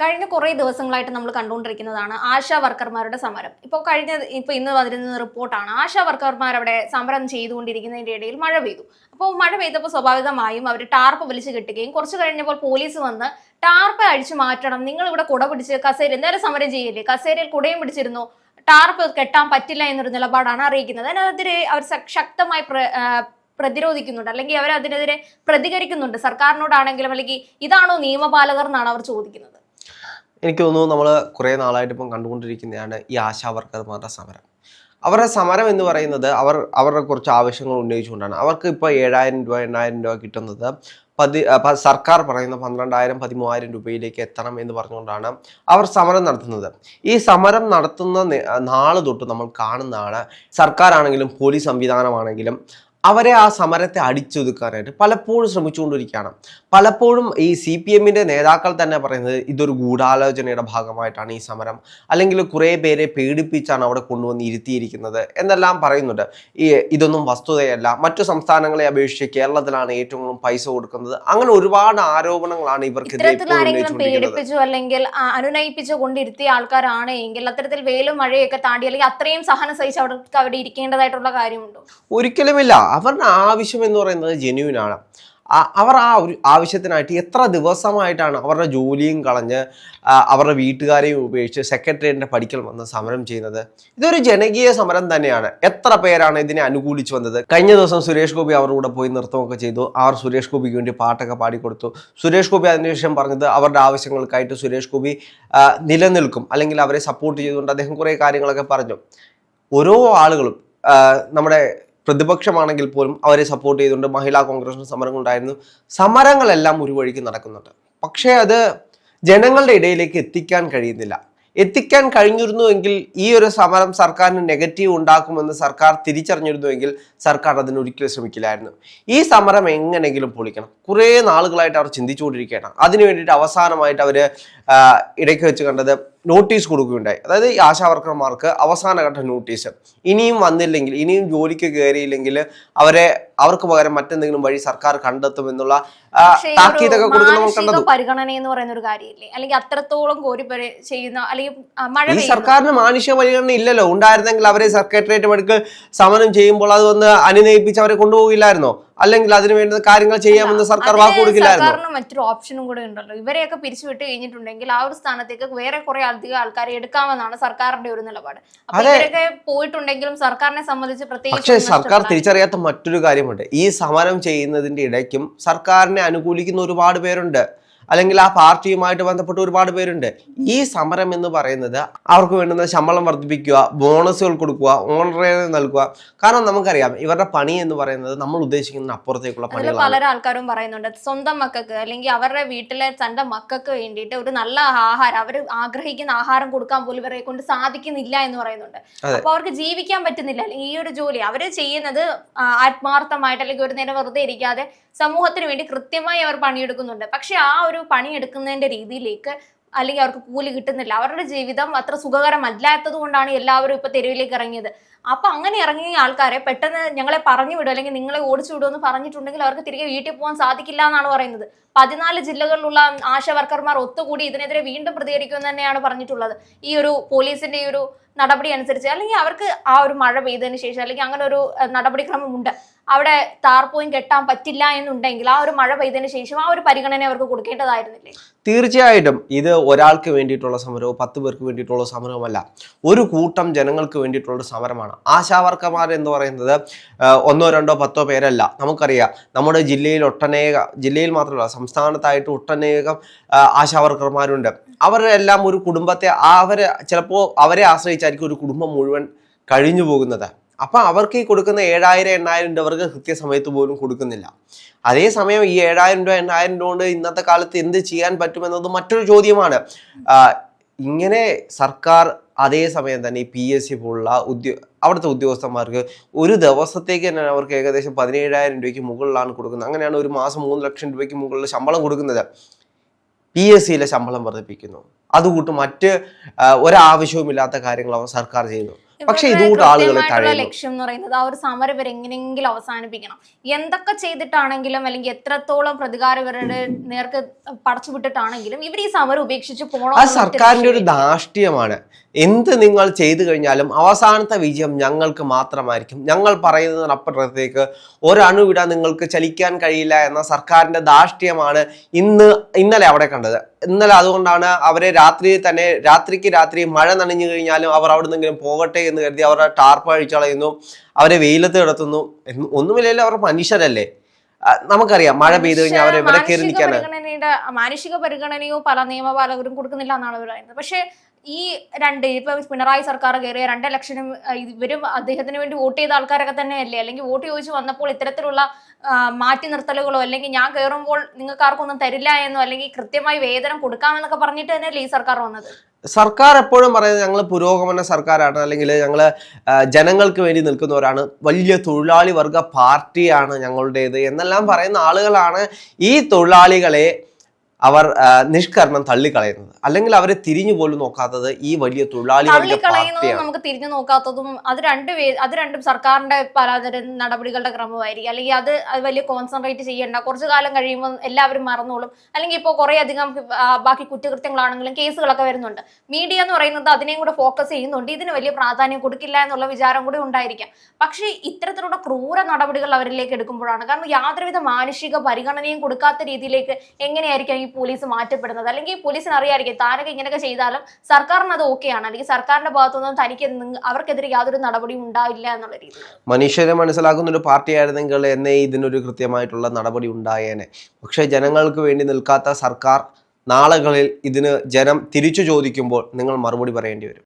കഴിഞ്ഞ കുറേ ദിവസങ്ങളായിട്ട് നമ്മൾ കണ്ടുകൊണ്ടിരിക്കുന്നതാണ് ആശാ വർക്കർമാരുടെ സമരം. ഇപ്പോൾ കഴിഞ്ഞ ഇപ്പോൾ ഇന്ന് വന്നിരുന്ന റിപ്പോർട്ടാണ് ആശാ വർക്കർമാർ അവിടെ സമരം ചെയ്തുകൊണ്ടിരിക്കുന്നതിന്റെ ഇടയിൽ മഴ പെയ്തു. അപ്പോൾ മഴ പെയ്തപ്പോൾ സ്വാഭാവികമായും അവർ ടാർപ്പ് വലിച്ചു കെട്ടുകയും കുറച്ച് കഴിഞ്ഞപ്പോൾ പോലീസ് വന്ന് ടാർപ്പ് അഴിച്ചു മാറ്റണം നിങ്ങൾ ഇവിടെ കുട പിടിച്ച് കസേര എന്തായാലും സമരം ചെയ്യില്ലേ? കസേരയിൽ കുടയും പിടിച്ചിരുന്നു ടാർപ്പ് കെട്ടാൻ പറ്റില്ല എന്നൊരു നിലപാടാണ് അറിയിക്കുന്നത്. അതിനെതിരെ അവർ ശക്തമായി പ്രതിരോധിക്കുന്നുണ്ട്. അല്ലെങ്കിൽ അവർ അതിനെതിരെ പ്രതികരിക്കുന്നുണ്ട്. സർക്കാരിനോടാണെങ്കിലും അല്ലെങ്കിൽ ഇതാണോ നിയമപാലകർ എന്നാണ് അവർ ചോദിക്കുന്നത്. എനിക്ക് തോന്നുന്നു നമ്മൾ കുറേ നാളായിട്ട് ഇപ്പം കണ്ടുകൊണ്ടിരിക്കുന്നതാണ് ഈ ആശാ വർക്കർമാരുടെ സമരം അവരുടെ സമരം എന്ന് പറയുന്നത് അവർ അവരുടെ കുറച്ച് ആവശ്യങ്ങൾ ഉന്നയിച്ചുകൊണ്ടാണ്. അവർക്ക് ഇപ്പോൾ ഏഴായിരം രൂപ എണ്ണായിരം രൂപ കിട്ടുന്നത് പതി സർക്കാർ പറയുന്ന പന്ത്രണ്ടായിരം പതിമൂവായിരം രൂപയിലേക്ക് എത്തണം എന്ന് പറഞ്ഞുകൊണ്ടാണ് അവർ സമരം നടത്തുന്നത്. ഈ സമരം നടത്തുന്ന നാൾ തൊട്ട് നമ്മൾ കാണുന്നതാണ് സർക്കാരാണെങ്കിലും പോലീസ് സംവിധാനമാണെങ്കിലും അവരെ ആ സമരത്തെ അടിച്ചൊതുക്കാനായിട്ട് പലപ്പോഴും ശ്രമിച്ചുകൊണ്ടിരിക്കുകയാണ്. പലപ്പോഴും ഈ സി പി എമ്മിന്റെ നേതാക്കൾ തന്നെ പറയുന്നത് ഇതൊരു ഗൂഢാലോചനയുടെ ഭാഗമായിട്ടാണ് ഈ സമരം. അല്ലെങ്കിൽ കുറേ പേരെ പേടിപ്പിച്ചാണ് അവിടെ കൊണ്ടുവന്ന് ഇരുത്തിയിരിക്കുന്നത് എന്നെല്ലാം പറയുന്നുണ്ട്. ഈ ഇതൊന്നും വസ്തുതയല്ല. മറ്റു സംസ്ഥാനങ്ങളെ അപേക്ഷിച്ച് കേരളത്തിലാണ് ഏറ്റവും കൂടുതൽ പൈസ കൊടുക്കുന്നത്. അങ്ങനെ ഒരുപാട് ആരോപണങ്ങളാണ് ഇവർക്ക് പേടിപ്പിച്ചോ അല്ലെങ്കിൽ അനുനയിപ്പിച്ചു കൊണ്ടിരുത്തിയ ആൾക്കാരാണ് എങ്കിൽ അത്തരത്തിൽ വെയിലും മഴയൊക്കെ താണ്ടി അല്ലെങ്കിൽ അത്രയും സഹനം സഹിച്ച് അവർക്ക് അവിടെ ഇരിക്കേണ്ടതായിട്ടുള്ള കാര്യമുണ്ടോ? ഒരിക്കലുമില്ല. അവരുടെ ആവശ്യം എന്ന് പറയുന്നത് ജെന്യൂൻ ആണ്. അവർ ആ ഒരു ആവശ്യത്തിനായിട്ട് എത്ര ദിവസമായിട്ടാണ് അവരുടെ ജോലിയും കളഞ്ഞ് അവരുടെ വീട്ടുകാരെയും ഉപേക്ഷിച്ച് സെക്രട്ടേറിയറ്റിന്റെ പഠിക്കൽ വന്ന് സമരം ചെയ്യുന്നത്? ഇതൊരു ജനകീയ സമരം തന്നെയാണ്. എത്ര പേരാണ് ഇതിനെ അനുകൂലിച്ച് വന്നത്? കഴിഞ്ഞ ദിവസം സുരേഷ് ഗോപി അവരുടെ കൂടെ പോയി നൃത്തമൊക്കെ ചെയ്തു. അവർ സുരേഷ് ഗോപിക്ക് വേണ്ടി പാട്ടൊക്കെ പാടിക്കൊടുത്തു. സുരേഷ് ഗോപി അതിനുശേഷം പറഞ്ഞത് അവരുടെ ആവശ്യങ്ങൾക്കായിട്ട് സുരേഷ് ഗോപി നിലനിൽക്കും. അല്ലെങ്കിൽ അവരെ സപ്പോർട്ട് ചെയ്തുകൊണ്ട് അദ്ദേഹം കുറേ കാര്യങ്ങളൊക്കെ പറഞ്ഞു. ഓരോ ആളുകളും നമ്മുടെ പ്രതിപക്ഷമാണെങ്കിൽ പോലും അവരെ സപ്പോർട്ട് ചെയ്തുകൊണ്ട് മഹിളാ കോൺഗ്രസിന് സമരങ്ങളുണ്ടായിരുന്നു. സമരങ്ങളെല്ലാം ഒരു വഴിക്ക് നടക്കുന്നുണ്ട്. പക്ഷേ അത് ജനങ്ങളുടെ ഇടയിലേക്ക് എത്തിക്കാൻ കഴിയുന്നില്ല. എത്തിക്കാൻ കഴിഞ്ഞിരുന്നുവെങ്കിൽ ഈ ഒരു സമരം സർക്കാരിന് നെഗറ്റീവ് ഉണ്ടാക്കുമെന്ന് സർക്കാർ തിരിച്ചറിഞ്ഞിരുന്നുവെങ്കിൽ സർക്കാർ അതിന് ഒരിക്കലും ശ്രമിക്കില്ലായിരുന്നു. ഈ സമരം എങ്ങനെയെങ്കിലും പൊളിക്കണം. കുറേ നാളുകളായിട്ട് അവർ ചിന്തിച്ചുകൊണ്ടിരിക്കുകയാണ്. അതിനു വേണ്ടിയിട്ട് അവസാനമായിട്ട് അവർ ഇടയ്ക്ക് വെച്ച് കണ്ടത് നോട്ടീസ് കൊടുക്കുകയുണ്ടായി. അതായത് ഈ ആശാവർക്കർമാർക്ക് അവസാനഘട്ട നോട്ടീസ് ഇനിയും വന്നില്ലെങ്കിൽ ഇനിയും ജോലിക്ക് കയറിയില്ലെങ്കിൽ അവരെ അവർക്ക് പകരം മറ്റെന്തെങ്കിലും വഴി സർക്കാർ കണ്ടെത്തുമെന്നുള്ള താക്കീതൊക്കെ കൊടുക്കുന്ന നമ്മൾ മാനുഷിക കണ്ടത്. പരിഗണന എന്ന് പറയുന്ന ഒരു കാര്യമില്ലേ? അല്ലെങ്കിൽ അത്രത്തോളം കോരി ചെയ്യുന്ന അല്ലെങ്കിൽ ഈ സർക്കാരിന് മാനുഷിക പരിഗണന ഇല്ലല്ലോ. ഉണ്ടായിരുന്നെങ്കിൽ അവരെ സെക്രട്ടേറിയറ്റ് പഠിക്കൽ സമരം ചെയ്യുമ്പോൾ അത് വന്ന് അനുനയിപ്പിച്ച് അവരെ കൊണ്ടുപോകില്ലായിരുന്നോ? അല്ലെങ്കിൽ അതിന് വേണ്ടുന്ന കാര്യങ്ങൾ ചെയ്യാമെന്ന് സർക്കാർ വാക്ക് കൊടുക്കില്ലായിരുന്നു. മറ്റൊരു ഓപ്ഷനും കൂടെ ഉണ്ടല്ലോ. ഇവരെയൊക്കെ പിരിച്ചുവിട്ട് കഴിഞ്ഞിട്ടുണ്ടെങ്കിൽ ആ ഒരു സ്ഥാനത്തേക്ക് വേറെ കുറെ അധികം ആൾക്കാരെ എടുക്കാമെന്നാണ് സർക്കാരിന്റെ ഒരു നിലപാട്. ഇവരൊക്കെ പോയിട്ടുണ്ടെങ്കിലും സർക്കാരിനെ സംബന്ധിച്ച് പ്രത്യേകിച്ച് പക്ഷേ സർക്കാർ തിരിച്ചറിയാത്ത മറ്റൊരു കാര്യമുണ്ട്. ഈ സമരം ചെയ്യുന്നതിന്റെ ഇടയ്ക്കും സർക്കാരിനെ അനുകൂലിക്കുന്ന ഒരുപാട് പേരുണ്ട്. അല്ലെങ്കിൽ ആ പാർട്ടിയുമായിട്ട് ബന്ധപ്പെട്ട് ഒരുപാട് പേരുണ്ട്. ഈ സമരം എന്ന് പറയുന്നത് അവർക്ക് വേണ്ടുന്ന ശമ്പളം വർദ്ധിപ്പിക്കുക ബോണസുകൾ കൊടുക്കുക ഓണറേറിയം നൽകുക. കാരണം നമുക്കറിയാം ഇവരുടെ പണി എന്ന് പറയുന്നത് നമ്മൾ ഉദ്ദേശിക്കുന്ന അപ്പുറത്തേക്കുള്ള പണി പല ആൾക്കാരും പറയുന്നുണ്ട് സ്വന്തം മക്കൾക്ക് അല്ലെങ്കിൽ അവരുടെ വീട്ടിലെ തന്റെ മക്കൾക്ക് വേണ്ടിയിട്ട് ഒരു നല്ല ആഹാരം അവർ ആഗ്രഹിക്കുന്ന ആഹാരം കൊടുക്കാൻ പോലും ഇവരെ കൊണ്ട് സാധിക്കുന്നില്ല എന്ന് പറയുന്നുണ്ട്. അപ്പൊ അവർക്ക് ജീവിക്കാൻ പറ്റുന്നില്ല. അല്ലെങ്കിൽ ഈ ഒരു ജോലി അവർ ചെയ്യുന്നത് ആത്മാർത്ഥമായിട്ട് അല്ലെങ്കിൽ ഒരു നേരം വെറുതെ ഇരിക്കാതെ സമൂഹത്തിന് വേണ്ടി കൃത്യമായി അവർ പണിയെടുക്കുന്നുണ്ട്. പക്ഷെ ആ ഒരു പണിയെടുക്കുന്നതിന്റെ രീതിയിലേക്ക് അല്ലെങ്കിൽ അവർക്ക് കൂലി കിട്ടുന്നില്ല. അവരുടെ ജീവിതം അത്ര സുഖകരമല്ലാത്തത് കൊണ്ടാണ് എല്ലാവരും ഇപ്പൊ തെരുവിലേക്ക് ഇറങ്ങിയത്. അപ്പൊ അങ്ങനെ ഇറങ്ങിയ ആൾക്കാരെ പെട്ടെന്ന് ഞങ്ങളെ പറഞ്ഞു വിടും അല്ലെങ്കിൽ നിങ്ങളെ ഓടിച്ചു വിടുമെന്ന് പറഞ്ഞിട്ടുണ്ടെങ്കിൽ അവർക്ക് തിരികെ വീട്ടിൽ പോകാൻ സാധിക്കില്ല എന്നാണ് പറയുന്നത്. പതിനാല് ജില്ലകളിലുള്ള ആശ വർക്കർമാർ ഒത്തുകൂടി ഇതിനെതിരെ വീണ്ടും പ്രതികരിക്കുമെന്ന് തന്നെയാണ് പറഞ്ഞിട്ടുള്ളത്. ഈ ഒരു പോലീസിന്റെ ഈ ഒരു നടപടി അനുസരിച്ച് അല്ലെങ്കിൽ അവർക്ക് ആ ഒരു മഴ പെയ്തതിന് ശേഷം അല്ലെങ്കിൽ അങ്ങനെ ഒരു നടപടിക്രമം നടപടിക്രമമുണ്ട്. അവിടെ താർപ്പോയും കെട്ടാൻ പറ്റില്ല എന്നുണ്ടെങ്കിൽ ആ ഒരു മഴ പെയ്തതിന് ശേഷം ആ ഒരു പരിഗണന അവർക്ക് കൊടുക്കേണ്ടതായിരുന്നില്ലേ? തീർച്ചയായിട്ടും ഇത് ഒരാൾക്ക് വേണ്ടിയിട്ടുള്ള സമരവും പത്ത് പേർക്ക് വേണ്ടിയിട്ടുള്ള സമരവുമല്ല ഒരു കൂട്ടം ജനങ്ങൾക്ക് വേണ്ടിയിട്ടുള്ള ഒരു സമരമാണ് ആശാവർക്കർമാർ എന്ന് പറയുന്നത് ഒന്നോ രണ്ടോ പത്തോ പേരല്ല. നമുക്കറിയാം നമ്മുടെ ജില്ലയിൽ ഒട്ടനേക ജില്ലയിൽ മാത്രമല്ല സംസ്ഥാനത്തായിട്ട് ഒട്ടനേകം ആശാവർക്കർമാരുണ്ട്. അവരെല്ലാം ഒരു കുടുംബത്തെ അവരെ ചിലപ്പോൾ അവരെ ആശ്രയിച്ചായിരിക്കും ഒരു കുടുംബം മുഴുവൻ കഴിഞ്ഞു പോകുന്നത്. അപ്പം അവർക്ക് ഈ കൊടുക്കുന്ന ഏഴായിരം എണ്ണായിരം രൂപ അവർക്ക് കൃത്യസമയത്ത് പോലും കൊടുക്കുന്നില്ല. അതേസമയം ഈ ഏഴായിരം രൂപ എണ്ണായിരം രൂപ കൊണ്ട് ഇന്നത്തെ കാലത്ത് എന്ത് ചെയ്യാൻ പറ്റുമെന്നത് മറ്റൊരു ചോദ്യമാണ്. ഇങ്ങനെ സർക്കാർ അതേസമയം തന്നെ ഈ പി എസ് സി പോലുള്ള ഉദ്യോ അവിടുത്തെ ഉദ്യോഗസ്ഥന്മാർക്ക് ഒരു ദിവസത്തേക്ക് തന്നെ അവർക്ക് ഏകദേശം പതിനേഴായിരം രൂപയ്ക്ക് മുകളിലാണ് കൊടുക്കുന്നത്. അങ്ങനെയാണ് ഒരു മാസം മൂന്ന് ലക്ഷം രൂപയ്ക്ക് മുകളിൽ ശമ്പളം കൊടുക്കുന്നത്. പി എസ് സിയിലെ ശമ്പളം വർദ്ധിപ്പിക്കുന്നു. അതുകൂട്ട് മറ്റ് ഒരാവശ്യവുമില്ലാത്ത കാര്യങ്ങൾ അവർ സർക്കാർ ചെയ്യുന്നു. പക്ഷെ ഇതുകൂടെ ആളുകൾ ലക്ഷ്യം എന്ന് പറയുന്നത് ആ ഒരു സമരം ഇവർ എങ്ങനെയെങ്കിലും അവസാനിപ്പിക്കണം. എന്തൊക്കെ ചെയ്തിട്ടാണെങ്കിലും അല്ലെങ്കിൽ എത്രത്തോളം പ്രതികാരം ഇവരുടെ നേർക്ക് പടച്ചു വിട്ടിട്ടാണെങ്കിലും ഇവർ ഈ സമരം ഉപേക്ഷിച്ച് പോകണം അത് സർക്കാരിന്റെ ഒരു ധാഷ്ട്യമാണ് എന്ത് നിങ്ങൾ ചെയ്തു കഴിഞ്ഞാലും അവസാനത്തെ വിജയം ഞങ്ങൾക്ക് മാത്രമായിരിക്കും. ഞങ്ങൾ പറയുന്നതിനപ്പുറത്തേക്ക് ഒരണുവിട നിങ്ങൾക്ക് ചലിക്കാൻ കഴിയില്ല എന്ന സർക്കാരിന്റെ ധാഷ്ട്യമാണ് ഇന്ന് ഇന്നലെ അവിടെ കണ്ടത്. ഇന്നലെ അതുകൊണ്ടാണ് അവരെ രാത്രി തന്നെ രാത്രിക്ക് രാത്രി മഴ നനഞ്ഞു കഴിഞ്ഞാലും അവർ അവിടെ നിന്നെങ്കിലും പോകട്ടെ എന്ന് കരുതി അവരുടെ ടാർപ്പ് അഴിച്ചളയുന്നു അവരെ വെയിലത്ത് കിടത്തുന്നു. ഒന്നുമില്ലല്ലോ അവർ മനുഷ്യരല്ലേ. നമുക്കറിയാം മഴ പെയ്തു കഴിഞ്ഞാൽ അവരെ ഇവിടെ കയറി നിൽക്കാനാണ്. നിൽക്കാൻ മാനുഷിക പരിഗണനയോ പല നിയമപാലകരും കൊടുക്കുന്നില്ല എന്നാണ് പറയുന്നത്. പക്ഷേ ഈ രണ്ട് ഇപ്പൊ പിണറായി സർക്കാർ കയറിയ രണ്ട് ഇലക്ഷനും ഇവരും അദ്ദേഹത്തിന് വേണ്ടി വോട്ട് ചെയ്ത ആൾക്കാരൊക്കെ തന്നെയല്ലേ? അല്ലെങ്കിൽ വോട്ട് ചോദിച്ചു വന്നപ്പോൾ ഇത്തരത്തിലുള്ള മാറ്റി നിർത്തലുകളോ അല്ലെങ്കിൽ ഞാൻ കയറുമ്പോൾ നിങ്ങൾക്ക് ആർക്കൊന്നും തരില്ല എന്നോ അല്ലെങ്കിൽ കൃത്യമായി വേതനം കൊടുക്കാമെന്നൊക്കെ പറഞ്ഞിട്ട് തന്നെയല്ലേ ഈ സർക്കാർ വന്നത്? സർക്കാർ എപ്പോഴും പറയുന്നത് ഞങ്ങൾ പുരോഗമന സർക്കാരാണ് അല്ലെങ്കിൽ ഞങ്ങൾ ജനങ്ങൾക്ക് വേണ്ടി നിൽക്കുന്നവരാണ്. വലിയ തൊഴിലാളി വർഗ പാർട്ടിയാണ് ഞങ്ങളുടേത്. എന്നെല്ലാം പറയുന്ന ആളുകളാണ് ഈ തൊഴിലാളികളെ അവർ നിഷ്കരണം തള്ളിക്കളയുന്നത്. അല്ലെങ്കിൽ അവരെ തിരിഞ്ഞു പോലും നോക്കാത്തത് ഈ വലിയ തൊഴിലാളി വർഗ തള്ളിക്കളയുന്നതും പാർട്ടിയാണ്. നമുക്ക് തിരിഞ്ഞു നോക്കാത്തതും അത് രണ്ട് അത് രണ്ടും സർക്കാരിന്റെ പലതരം നടപടികളുടെ ക്രമമായിരിക്കും. അല്ലെങ്കിൽ അത് വലിയ കോൺസെൻട്രേറ്റ് ചെയ്യേണ്ട കുറച്ചു കാലം കഴിയുമ്പോൾ എല്ലാവരും മറന്നോളും. അല്ലെങ്കിൽ ഇപ്പോൾ കുറേ അധികം ബാക്കി കുറ്റകൃത്യങ്ങളാണെങ്കിലും കേസുകളൊക്കെ വരുന്നുണ്ട്. മീഡിയ എന്ന് പറയുന്നത് അതിനെയും കൂടെ ഫോക്കസ് ചെയ്യുന്നുണ്ട്. ഇതിന് വലിയ പ്രാധാന്യം കൊടുക്കില്ല എന്നുള്ള വിചാരം കൂടി ഉണ്ടായിരിക്കാം. പക്ഷേ ഇത്തരത്തിലുള്ള ക്രൂര നടപടികൾ അവരിലേക്ക് എടുക്കുമ്പോഴാണ്. കാരണം യാതൊരുവിധ മാനുഷിക പരിഗണനയും കൊടുക്കാത്ത രീതിയിലേക്ക് എങ്ങനെയായിരിക്കും പോലീസ് മാറ്റപ്പെടുന്നത്. അല്ലെങ്കിൽ പോലീസിന് അറിയാമായിരിക്കും താനൊക്കെ ഇങ്ങനെയൊക്കെ ചെയ്താലും സർക്കാരിന് അത് ഓക്കെയാണ് അല്ലെങ്കിൽ സർക്കാരിന്റെ ഭാഗത്തുനിന്നും തനിക്ക് അവർക്കെതിരെ യാതൊരു നടപടിയും ഉണ്ടാവില്ല എന്നുള്ള രീതി മനുഷ്യരെ മനസ്സിലാക്കുന്ന ഒരു പാർട്ടി ആയിരുന്നെങ്കിൽ എന്നെ ഇതിനൊരു കൃത്യമായിട്ടുള്ള നടപടി ഉണ്ടായേനെ. പക്ഷേ ജനങ്ങൾക്ക് വേണ്ടി നിൽക്കാത്ത സർക്കാർ നാളുകളിൽ ഇതിന് ജനം തിരിച്ചു ചോദിക്കുമ്പോൾ നിങ്ങൾ മറുപടി പറയേണ്ടി വരും.